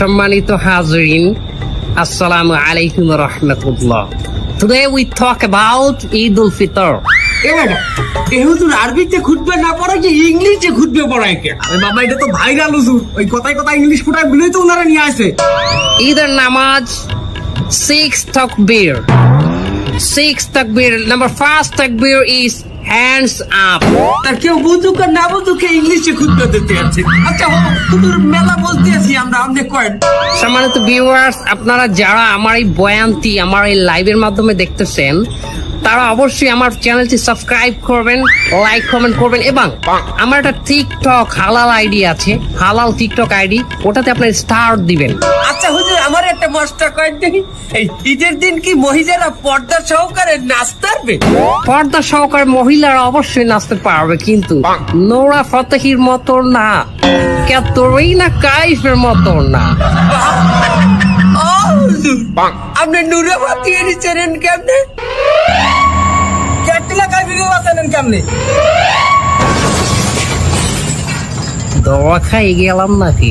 সম্মানিত হাজরিন আসসালামু আলাইকুম রহমতুল্লাহ Today we talk about Eid ul-Fitr. এ বেটা এ আরবিতে খুঁজবে না পড়ে কি ইংলিশে খুঁজবে পড়ায় কে আরে বাবা এটা তো ভাইরাল হুজুর ওই কথায় কথা ইংলিশ ফুটায় বলেই তো ওনারা নিয়ে আসে ঈদের নামাজ six takbir. Six takbir. Number first takbir is hands up আর কেউ বুঝুক আর না বুঝুক ইংলিশে খুঁজবে দিতে আছে। আচ্ছা হুজুর মেলা বলতে আছি আমরা আমাদের কয়েন সম্মানিত ভিউয়ার্স আপনারা যারা আমার এই বয়ানটি আমার এই লাইভের মাধ্যমে দেখতেছেন তারা অবশ্যই আমার চ্যানেলটি সাবস্ক্রাইব করবেন লাইক কমেন্ট করবেন এবং আমার একটা টিকটক হালাল আইডি আছে হালাল টিকটক আইডি ওটাতে আপনার স্টার দিবেন। কয়েন দেখি এই ঈদের দিন কি মহিলারা পর্দা সহকারে নাচতে পারবে পর্দা সহকারে মহিলারা অবশ্যই নাচতে পারবে কিন্তু নোরা ফতেহির মতো না। ক্যাতরিনা কাইফের মতো না। আপনি নুরে এনেছেন কেমনে? ক্যাটিলা কেমনে? দোয়া খাই গেলাম নাকি?